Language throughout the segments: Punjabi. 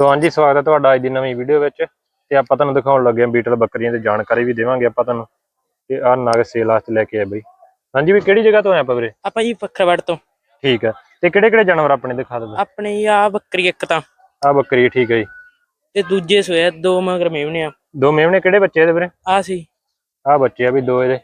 ਸੋ ਹਾਂਜੀ ਸਵਾਗਤ ਹੈ ਤੁਹਾਡਾ ਅੱਜ ਦੀ ਨਵੀਂ ਵੀਡੀਓ ਵਿੱਚ ਤੇ ਆਪਾਂ ਤੁਹਾਨੂੰ ਦਿਖਾਉਣ ਲੱਗੇ ਹਾਂ ਬੀਟਲ ਬੱਕਰੀਆਂ ਦੀ ਜਾਣਕਾਰੀ ਵੀ ਦੇਵਾਂਗੇ ਆਪਾਂ ਤੁਹਾਨੂੰ ਤੇ ਆਹ ਨਗ ਸੇਲ ਵਾਸਤੇ ਲੈ ਕੇ ਆਏ ਬਈ। ਹਾਂਜੀ ਵੀ ਕਿਹੜੀ ਜਗ੍ਹਾ ਤੋਂ ਆਏ ਆਪਾਂ ਵੀਰੇ? ਆਪਾਂ ਜੀ ਪੱਖਰਵੜ ਤੋਂ। ਠੀਕ ਹੈ। ਤੇ ਕਿਹੜੇ ਕਿਹੜੇ ਜਾਨਵਰ ਆਪਣੇ ਦਿਖਾ ਦਿਓ ਆਪਣੇ ਆ ਬੱਕਰੀ ਇੱਕ ਤਾਂ। ਆਹ ਬੱਕਰੀ ਠੀਕ ਹੈ ਜੀ। ਤੇ ਦੂਜੇ ਸੋਇਆ ਦੋ ਮਗਰ ਮੇਵਣੇ ਆ। ਦੋ ਮੇਮਣੇ ਕਿਹੜੇ ਬੱਚੇ ਇਹਦੇ ਵੀਰੇ? ਆ ਸੀ। ਆਹ ਬੱਚੇ ਆ ਵੀ ਦੋ ਇਹਦੇ।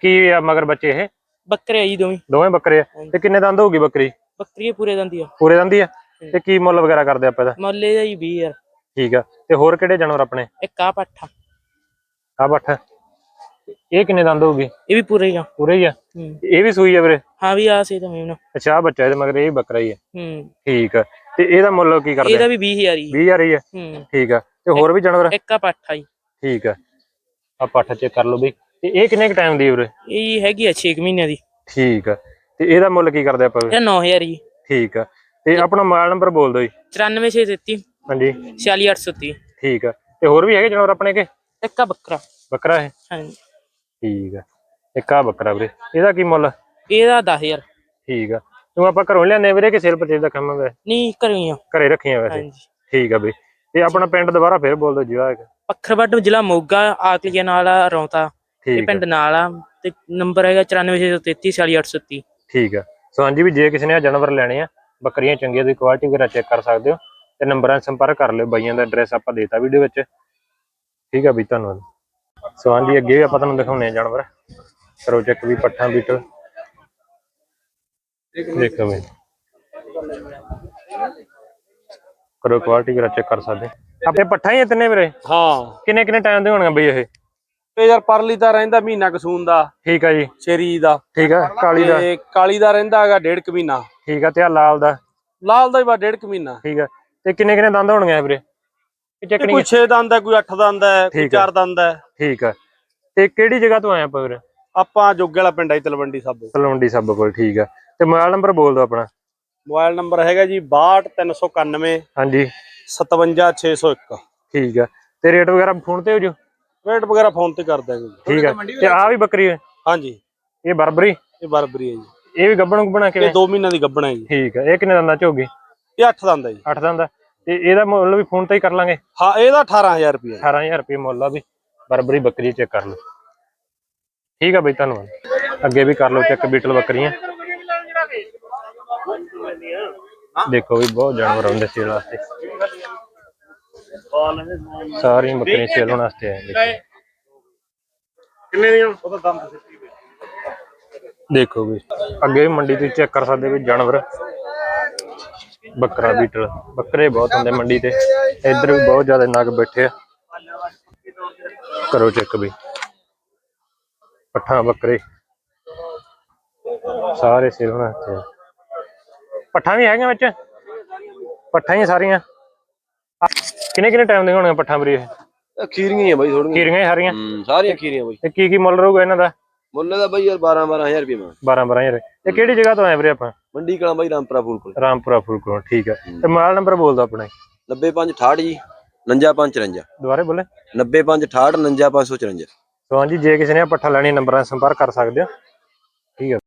ਕੀ ਆ ਮਗਰ ਬੱਚੇ ਇਹ? ਬੱਕਰੇ ਆ ਜੀ ਦੋਵੇਂ। ਦੋਵੇਂ ਬੱਕਰੇ ਆ। ਤੇ ਕਿੰਨੇ ਦੰਦ ਹੋਊਗੀ ਬੱਕਰੀ? ਬੱਕਰੀ ਇਹ ਪੂਰੇ ਦੰਦੀ ਆ। ਪੂਰੇ ਦੰਦੀ ਆ? ਤੇ ਕੀ ਮੁੱਲ ਵਗੈਰਾ ਕਰਦੇ ਆਪਾਂ ਇਹਦਾ? ਮੁੱਲੇ ਦਾ ਜੀ 20 ਯਾਰ ਠੀਕ ਆ। ਤੇ ਹੋਰ ਕਿਹੜੇ ਜਾਨਵਰ ਆਪਣੇ? ਇੱਕ ਆ। ਪੱਠਾ ਆਹ ਬੱਠ ਇਹ ਕਿੰਨੇ ਦੰਦ ਹੋਊਗੀ? ਇਹ ਵੀ ਪੂਰੇ ਹੀ ਆ। ਪੂਰੇ ਹੀ ਆ? ਹੂੰ। ਇਹ ਵੀ ਸੂਈ ਆ ਵੀਰੇ? ਹਾਂ ਵੀ ਆ ਸੀ ਤਾਂ ਮੇਵਣਾ ਅੱਛਾ ਆਹ ਬੱਚਾ ਇਹਦੇ ਮਗਰ ਇਹ ਬੱਕਰਾ ਹੀ ਆ। ਹੂੰ। ਠੀਕ ਆ। ਤੇ ਇਹਦਾ ਮੁੱਲ ਕੀ ਕਰਦੇ ਇਹਦਾ ਵੀ 20000 ਹੀ 20000 ਹੀ ਆ? ਹੂੰ। ਠੀਕ ਆ। ਤੇ ਹੋਰ ਵੀ ਜਾਨਵਰ ਇੱਕ ਆ ਪੱਠਾ ਜੀ। ਠੀਕ ਆ। ਆ ਪੱਠ ਚੈੱਕ ਕਰ ਲਓ ਬਈ। ਤੇ ਇਹ ਕਿੰਨੇ ਕ ਟਾਈਮ ਦੀ ਵੀਰੇ? ਇਹ ਹੈਗੀ ਆ 6 ਮਹੀਨਿਆਂ ਦੀ। ਠੀਕ ਆ। ਤੇ ਇਹਦਾ ਮੁੱਲ ਕੀ ਕਰਦੇ ਆਪਾਂ? ਇਹ 9000 ਜੀ ਠੀਕ ਆ। ਤੇ ਆਪਣਾ ਮੋਬਾਈਲ ਨੰਬਰ ਬੋਲ ਦਿਓ ਜੀ। 94633 ਹਾਂਜੀ। 46830 ਠੀਕ ਆ। ਤੇ ਹੋਰ ਵੀ ਹੈਗੇ ਜਾਨਵਰ ਆਪਣੇ ਕੇ? ਇੱਕ ਆ ਬੱਕਰਾ। ਬੱਕਰਾ ਹੈ ਹਾਂਜੀ। ਠੀਕ ਆ। ਇੱਕ ਆ ਬੱਕਰਾ ਵੀਰੇ। ਇਹਦਾ ਕੀ ਮੁੱਲ? ਇਹਦਾ 10000 ਠੀਕ ਆ। ਤੂੰ ਆਪਾਂ ਘਰੋਂ ਲਿਆਂਦੇ ਵੀਰੇ ਕਿ ਸੇਲ ਪਰਚੇਜ ਦਾ ਕੰਮ ਹੈ ਨਹੀਂ ਘਰੇ ਆ। ਘਰੇ ਰੱਖੀਆਂ ਵੈਸੇ? ਹਾਂਜੀ। ਠੀਕ ਆ ਬਈ ਤੇ ਆਪਣਾ ਪਿੰਡ ਦੁਬਾਰਾ ਫੇਰ ਬੋਲ ਦਿਓ ਜਿਹੜਾ ਹੈਗਾ ਪੱਖਰਵੜ ਜ਼ਿਲ੍ਹਾ ਮੋਗਾ ਆਕਲੀਆ ਨਾਲ ਆ ਰੌਂਤਾ। ਇਹ ਪਿੰਡ ਨਾਲ ਆ। ਤੇ ਨੰਬਰ ਹੈਗਾ 94633 46830 ਠੀਕ ਆ। ਸੋ ਹਾਂਜੀ ਵੀ ਜੇ ਕਿਸੇ ਨੇ ਆ ਜਾਨਵਰ ਲੈਣੇ ਆ ਬੱਕਰੀਆਂ ਚੰਗੀਆਂ ਦੀ ਕੁਆਲਿਟੀ ਵਗੈਰਾ ਚੈੱਕ ਕਰ ਸਕਦੇ ਹੋ ਤੇ ਨੰਬਰਾਂ 'ਤੇ ਸੰਪਰਕ ਕਰ ਲਿਓ ਬਾਈਆਂ ਦਾ ਐਡਰੈਸ ਆਪਾਂ ਦੇਤਾ ਵੀਡੀਓ ਵਿੱਚ। ਠੀਕ ਆ ਬਈ ਧੰਨਵਾਦ। ਸੋ ਹਾਂਜੀ ਅੱਗੇ ਵੀ ਆਪਾਂ ਤੁਹਾਨੂੰ ਦਿਖਾਉਣੇ ਆ ਜਾਨਵਰ। ਕਰੋ ਚੈੱਕ ਵੀ ਪੱਠਾਂ ਬੀਟਲ ਦੇਖੋ ਬਈ। ਕਰੋ ਕੁਆਲਿਟੀ ਵਗੈਰਾ ਚੈੱਕ ਕਰ ਸਕਦੇ ਆਪਣੇ ਪੱਠਾਂ ਹੀ ਆ ਤਿੰਨੇ ਵੀਰੇ? ਹਾਂ। ਕਿੰਨੇ ਕਿੰਨੇ ਟਾਈਮ ਦੇ ਹੋਣਗੇ ਬਈ ਇਹ? ਤੇ ਯਾਰ ਪਰਲੀ ਦਾ ਰਹਿੰਦਾ ਮਹੀਨਾ ਕਸੂਨ ਦਾ। ਠੀਕ ਆ ਜੀ। ਸ਼ੇਰੀ ਦਾ। ਠੀਕ ਆ ਕਾਲੀ ਦਾ। ਤੇ ਕਾਲੀ ਦਾ ਰਹਿੰਦਾ ਹੈਗਾ ਡੇਢ ਕੁ ਮਹੀਨਾ। ਠੀਕ ਆ ਤੇ ਆ ਲਾਲ ਦਾ। ਲਾਲ ਦਾ ਹੀ ਬਾ ਡੇਢ ਕੁ ਮਹੀਨਾ। ਠੀਕ ਆ। ਤੇ ਕਿੰਨੇ ਕਿੰਨੇ ਦੰਦ ਹੋਣਗੇ ਵੀਰੇ? ਇਹ ਚੈੱਕ ਇਹ ਨਹੀਂ ਕੋਈ 6 ਦੰਦ ਹੈ ਕੋਈ 8 ਦੰਦ ਹੈ ਕੋਈ ਠੀਕ ਹੈ। 4 ਦੰਦ ਹੈ। ਠੀਕ ਆ। ਤੇ ਕਿਹੜੀ ਜਗ੍ਹਾ ਤੋਂ ਆਏ ਆਪਾਂ ਵੀਰੇ? ਆਪਾਂ ਜੋਗੇ ਵਾਲਾ ਪਿੰਡ ਜੀ ਤਲਵੰਡੀ ਸਾਬੋ ਤਲਵੰਡੀ ਸਾਬੋ ਕੋਲ ਠੀਕ ਆ। ਤੇ ਮੋਬਾਈਲ ਨੰਬਰ ਬੋਲ ਦਿਓ ਆਪਣਾ। ਮੋਬਾਈਲ ਨੰਬਰ ਹੈਗਾ ਜੀ 62391 ਹਾਂਜੀ। 57601 ਠੀਕ ਆ। ਤੇ ਰੇਟ ਵਗੈਰਾ ਫੋਨ ਤੇ ਹੋ ਜੋ? ਰੇਟ ਵਗੈਰਾ ਫੋਨ ਤੇ ਕਰ ਦਾਂਗੇ ਠੀਕ ਆ। ਤੇ ਆ ਵੀ ਬੱਕਰੀ ਹੈ? ਹਾਂਜੀ। ਇਹ ਬਰਬਰੀ? ਇਹ ਬਰਬਰੀ ਹੈ ਜੀ। ਇਹ ਵੀ ਗੱਬਣ ਗੁੱਬਣਾ ਇਹ ਕਿਵੇਂ? 2 ਮਹੀਨਿਆਂ ਦੀ ਗੱਭਣਾ ਹੈ ਜੀ। ਠੀਕ ਆ ਇਹ ਕਿੰਨੇ ਦੰਦਾਂ ਚ ਹੋਗੀ ਇਹ 8 ਦੰਦ ਹੈ ਜੀ। 8 ਦੰਦ ਤੇ ਇਹਦਾ ਮੁੱਲ ਵੀ ਫੋਨ ਤੇ ਹੀ ਕਰ ਲਾਂਗੇ? ਹਾਂ ਇਹਦਾ 18000 ਰੁਪਏ 18000 ਰੁਪਏ ਮੁੱਲ ਆ ਵੀ ਬਰਬਰੀ ਬੱਕਰੀ ਚੈੱਕ ਕਰ ਲਓ। ਠੀਕ ਆ ਬਈ ਧੰਨਵਾਦ। ਅੱਗੇ ਵੀ ਕਰ ਲਓ ਚੈੱਕ ਬੀਟਲ ਬੱਕਰੀਆਂ। ਦੇਖੋ ਵੀ ਬਹੁਤ ਜਾਨਵਰ ਆਉਂਦੇ ਸੇਲ ਵਾਸਤੇ। ਸਾਰੀਆਂ ਬੱਕਰੀਆਂ ਸੇਲ ਹੋਣ ਵਾਸਤੇ ਆਏ। ਕਿੰਨੇ ਦੀਆਂ? ਉਹਦਾ ਦੰਦ ਦੇਖੋ ਵੀ ਅੱਗੇ ਵੀ ਮੰਡੀ ਤੋਂ ਚੈੱਕ ਕਰ ਸਕਦੇ ਵੀ ਜਾਨਵਰ ਬੱਕਰਾ ਬੀਟਲ। ਬੱਕਰੇ ਬਹੁਤ ਹੁੰਦੇ ਮੰਡੀ ਤੇ। ਇੱਧਰ ਵੀ ਬਹੁਤ ਜ਼ਿਆਦਾ ਨਗ ਬੈਠੇ ਆ। ਕਰੋ ਚੈੱਕ ਵੀ। ਪੱਠਾਂ ਬੱਕਰੇ। ਸਾਰੇ ਸਿਰ ਹੋਣਾ ਇੱਥੇ। ਪੱਠਾਂ ਵੀ ਹੈਗੀਆਂ ਵਿੱਚ? ਪੱਠਾਂ ਹੀ ਸਾਰੀਆਂ। ਕਿੰਨੇ ਕਿੰਨੇ ਟਾਈਮ ਦੇ ਹੋਣਗੇ ਪੱਠਾਂ ਵੀਰੇ ਇਹ? ਖੀਰੀਆਂ ਹੀ ਆ ਬਾਈ ਥੋੜੀਆਂ ਕੀਰੀਆਂ ਹੀ ਸਾਰੀਆਂ? ਹੂੰ ਸਾਰੀਆਂ ਖੀਰੀਆਂ ਬਾਈ। ਤੇ ਕੀ ਕੀ ਮੁੱਲ ਰਹੂਗਾ ਇਹਨਾਂ ਦਾ? ਮੁੱਲ ਦਾ ਬਾਈ ਯਾਰ 12 12000 ਰੁਪਏ ਮੈਂ 12 12000 ਇਹ ਕਿਹੜੀ ਜਗ੍ਹਾ ਤੋਂ ਆਏ ਵੀਰੇ ਆਪਾਂ? ਮੰਡੀ ਕਲਾਂ ਬਾਈ ਰਾਮਪੁਰਾ ਫੂਲ ਕੋਲ। ਰਾਮਪੁਰਾ ਫੁਲਕੋਂ ਠੀਕ ਹੈ। ਤੇ ਮੋਬਾਈਲ ਨੰਬਰ ਬੋਲ ਦਿਓ ਆਪਣਾ। 9568 ਜੀ 99554 ਦੁਬਾਰੇ ਬੋਲੇ। 9568 99554 ਸੋ ਹਾਂਜੀ ਜੇ ਕਿਸੇ ਨੇ ਪੱਠਾ ਲੈਣੀ ਨੰਬਰਾਂ ਸੰਪਰਕ ਕਰ ਸਕਦੇ ਹੋ। ਠੀਕ ਹੈ